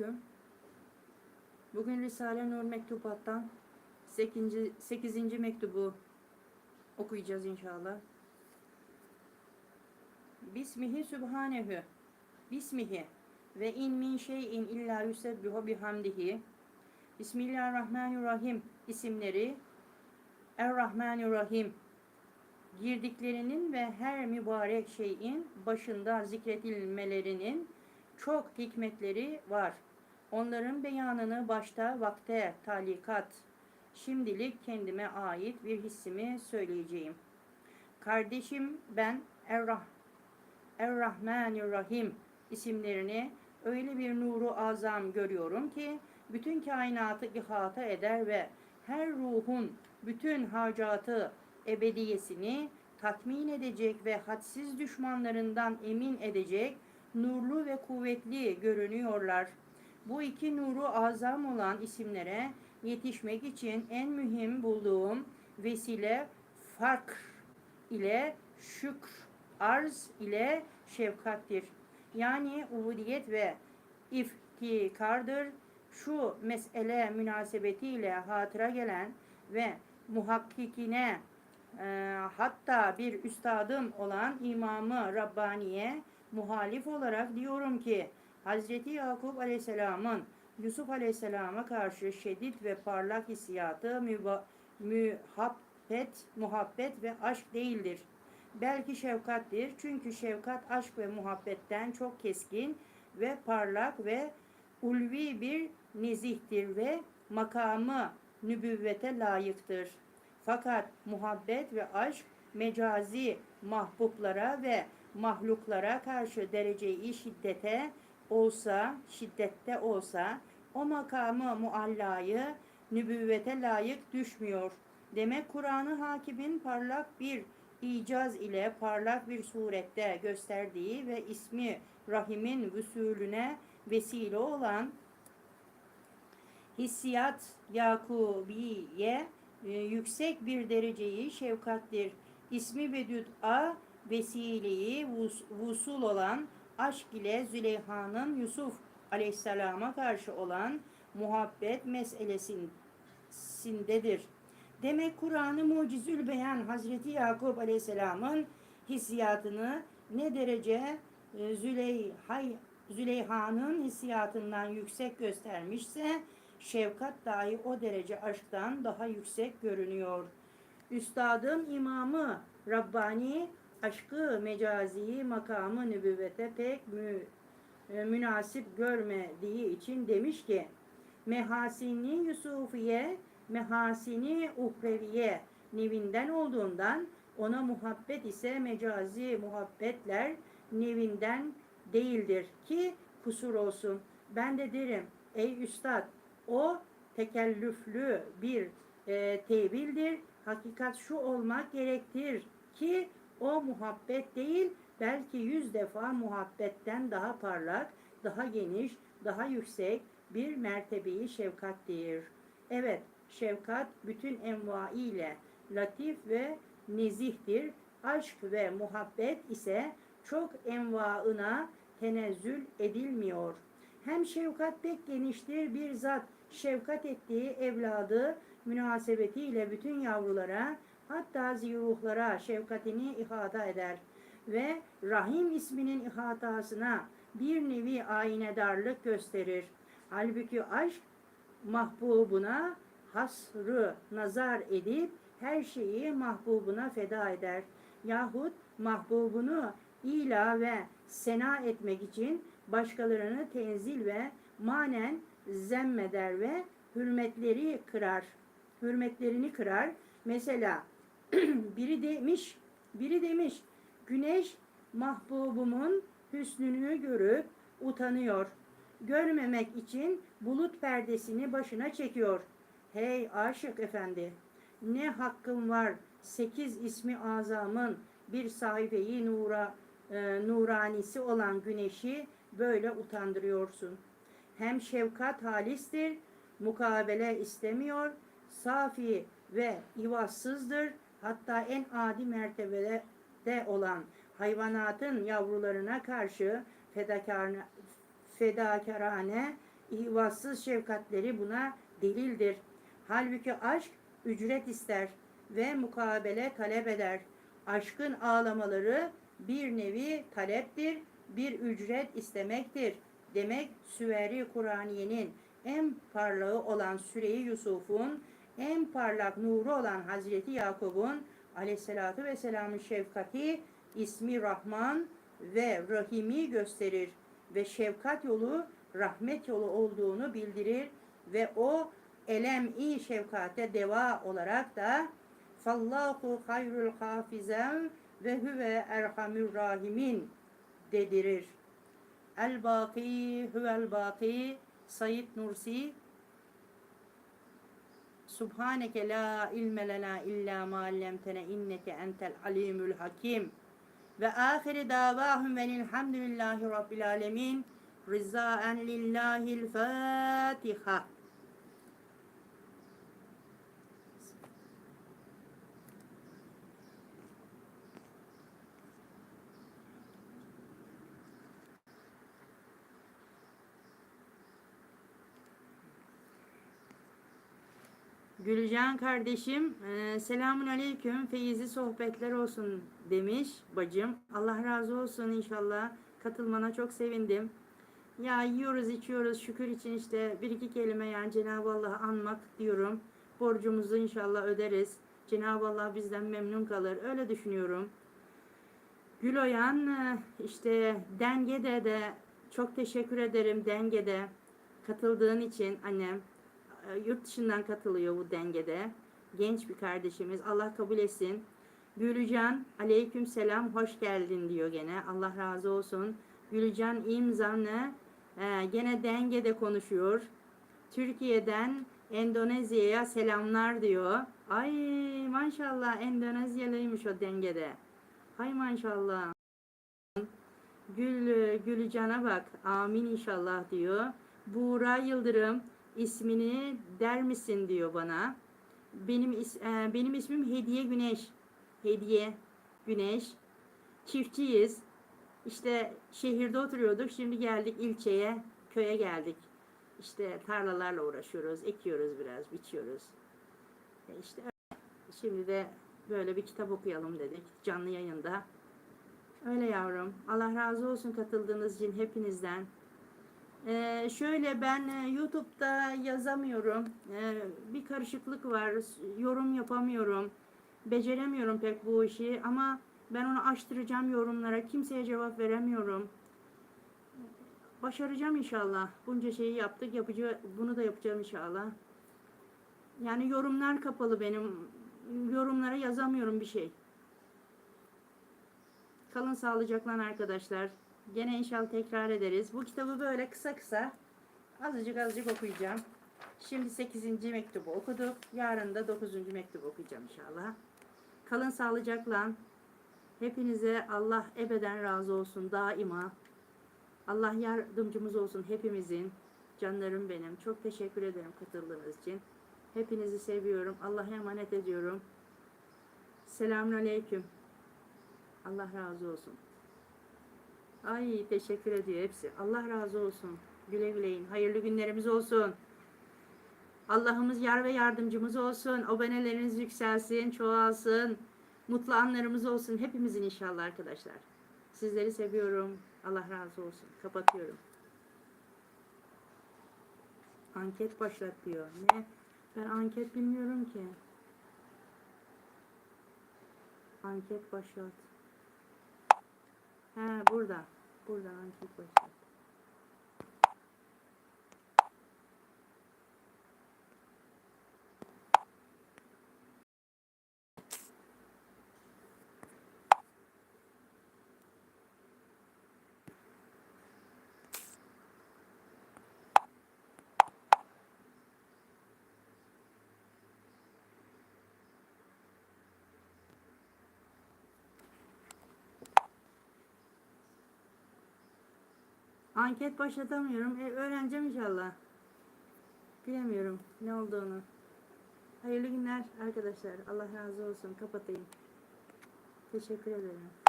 Aleyküm. Bugün Risale Nur Mektubat'tan 8. 8. mektubu okuyacağız inşallah. Bismihi Sübhanehu. Bismihi ve in min şeyin illa yusebbihu bihamdihi. Bismillahirrahmanirrahim isimleri Er-Rahmanirrahim girdiklerinin ve her mübarek şeyin başında zikredilmelerinin çok hikmetleri var. Onların beyanını başta vakte talikat. Şimdilik kendime ait bir hissimi söyleyeceğim. Kardeşim ben Er-Rah Er-Rahmanir-Rahim isimlerini öyle bir nuru azam görüyorum ki bütün kainatı ihata eder ve her ruhun bütün hacatı ebediyesini tatmin edecek ve hadsiz düşmanlarından emin edecek nurlu ve kuvvetli görünüyorlar. Bu iki nuru azam olan isimlere yetişmek için en mühim bulduğum vesile fark ile şükr, arz ile şefkattir. Yani ubudiyet ve iftikardır. Şu mesele münasebetiyle hatıra gelen ve muhakkikine e, hatta bir üstadım olan İmamı Rabbani'ye muhalif olarak diyorum ki Hazreti Yakup Aleyhisselam'ın Yusuf Aleyhisselam'a karşı şiddet ve parlak hissiyatı mühabbet, muhabbet ve aşk değildir. Belki şefkattir. Çünkü şefkat aşk ve muhabbetten çok keskin ve parlak ve ulvi bir nezihtir ve makamı nübüvvete layıktır. Fakat muhabbet ve aşk mecazi mahbublara ve mahluklara karşı dereceyi şiddete olsa, şiddette olsa o makamı muallayı nübüvvete layık düşmüyor. Demek Kur'an-ı Hakim'in parlak bir icaz ile parlak bir surette gösterdiği ve ismi Rahim'in vüsulüne vesile olan hissiyat Yakubiye e, yüksek bir dereceyi şefkattir. İsmi Bedüd A vesileyi vus, vusul olan aşk ile Züleyha'nın Yusuf aleyhisselama karşı olan muhabbet meselesindedir. Demek Kur'an-ı Mucizül Beyan Hazreti Yakup aleyhisselamın hissiyatını ne derece e, Züleyha, Züleyha'nın hissiyatından yüksek göstermişse şefkat dahi o derece aşktan daha yüksek görünüyor. Üstadım imamı Rabbani aşkı mecazi makamı nübüvvete pek mü, e, münasip görmediği için demiş ki mehasini Yusufiye mehasini uhreviye nevinden olduğundan ona muhabbet ise mecazi muhabbetler nevinden değildir ki kusur olsun. Ben de derim ey üstad o tekellüflü bir e, tevildir. Hakikat şu olmak gerektir ki o muhabbet değil belki yüz defa muhabbetten daha parlak, daha geniş, daha yüksek bir mertebeyi şefkattir. Evet, şefkat bütün envaiyle latif ve nezihtir. Aşk ve muhabbet ise çok envaına tenezzül edilmiyor. Hem şefkat pek geniştir bir zat şefkat ettiği evladı münasebetiyle bütün yavrulara hatta ziruhlara şefkatini ihata eder ve Rahim isminin ihatasına bir nevi aynedarlık gösterir. Halbuki aşk mahbubuna hasrı nazar edip her şeyi mahbubuna feda eder. Yahut mahbubunu ila ve sena etmek için başkalarını tenzil ve manen zemmeder ve hürmetleri kırar. Hürmetlerini kırar. Mesela biri demiş, biri demiş, güneş mahbubumun hüsnünü görüp utanıyor. Görmemek için bulut perdesini başına çekiyor. Hey aşık efendi, ne hakkın var sekiz ismi azamın bir sayfeyi nura, e, nuranisi olan güneşi böyle utandırıyorsun. Hem şefkat halistir, mukabele istemiyor, safi ve ivazsızdır. Hatta en adi mertebede olan hayvanatın yavrularına karşı fedakarane, ihvassız şefkatleri buna delildir. Halbuki aşk ücret ister ve mukabele talep eder. Aşkın ağlamaları bir nevi taleptir, bir ücret istemektir. Demek Süveri Kur'aniyenin en parlağı olan Süre-i Yusuf'un en parlak nuru olan Hazreti Yakup'un aleyhissalatu vesselamın şefkati ismi Rahman ve Rahim'i gösterir ve şefkat yolu rahmet yolu olduğunu bildirir ve o elem-i şefkate deva olarak da fallahu hayrul hafizen ve huve erhamur rahimin dedirir. El baki huvel baki Said Nursi Subhaneke la ilme lena illa ma allamtena inneke entel alimul hakim. Ve ahiri davahum ve elhamdülillahi rabbil alemin. Rızaen lillahil Fatiha. Gülcan kardeşim, e, selamun aleyküm, feyizli sohbetler olsun demiş bacım. Allah razı olsun inşallah. Katılmana çok sevindim. Ya yiyoruz içiyoruz şükür için işte bir iki kelime yani Cenab-ı Allah'ı anmak diyorum. Borcumuzu inşallah öderiz. Cenab-ı Allah bizden memnun kalır. Öyle düşünüyorum. Güloyan e, işte Denge'de de çok teşekkür ederim Denge'de katıldığın için annem. E, yurt dışından katılıyor bu dengede. Genç bir kardeşimiz. Allah kabul etsin. Gülcan aleyküm selam hoş geldin diyor gene. Allah razı olsun. Gülcan İmzan'ı e, gene dengede konuşuyor. Türkiye'den Endonezya'ya selamlar diyor. Ay maşallah Endonezyalıymış o dengede. Hay maşallah. Gül Gülcan'a bak. Amin inşallah diyor. Buğra Yıldırım ismini der misin diyor bana. Benim is, e, benim ismim Hediye Güneş. Hediye Güneş. Çiftçiyiz. İşte şehirde oturuyorduk. Şimdi geldik ilçeye, köye geldik. İşte tarlalarla uğraşıyoruz, ekiyoruz biraz, biçiyoruz. E işte şimdi de böyle bir kitap okuyalım dedik canlı yayında. Öyle yavrum. Allah razı olsun katıldığınız için hepinizden. Ee, şöyle ben e, YouTube'da yazamıyorum. Ee, bir karışıklık var. Yorum yapamıyorum. Beceremiyorum pek bu işi ama ben onu açtıracağım yorumlara. Kimseye cevap veremiyorum. Başaracağım inşallah. Bunca şeyi yaptık. Yapıcı, bunu da yapacağım inşallah. Yani yorumlar kapalı benim. Yorumlara yazamıyorum bir şey. Kalın sağlıcakla arkadaşlar. Gene inşallah tekrar ederiz. Bu kitabı böyle kısa kısa azıcık azıcık okuyacağım. Şimdi 8. mektubu okuduk. Yarın da 9. mektubu okuyacağım inşallah. Kalın sağlıcakla. Hepinize Allah ebeden razı olsun daima. Allah yardımcımız olsun hepimizin. Canlarım benim. Çok teşekkür ederim katıldığınız için. Hepinizi seviyorum. Allah'a emanet ediyorum. Selamun Aleyküm. Allah razı olsun. Ay teşekkür ediyor hepsi. Allah razı olsun. Güle güleyin. Hayırlı günlerimiz olsun. Allah'ımız yar ve yardımcımız olsun. Aboneleriniz yükselsin, çoğalsın. Mutlu anlarımız olsun. Hepimizin inşallah arkadaşlar. Sizleri seviyorum. Allah razı olsun. Kapatıyorum. Anket başlat diyor. Ne? Ben anket bilmiyorum ki. Anket başlat. He burada. Buradan anket başlat. Anket başlatamıyorum. E, öğreneceğim inşallah. Bilemiyorum ne olduğunu. Hayırlı günler arkadaşlar. Allah razı olsun. Kapatayım. Teşekkür ederim.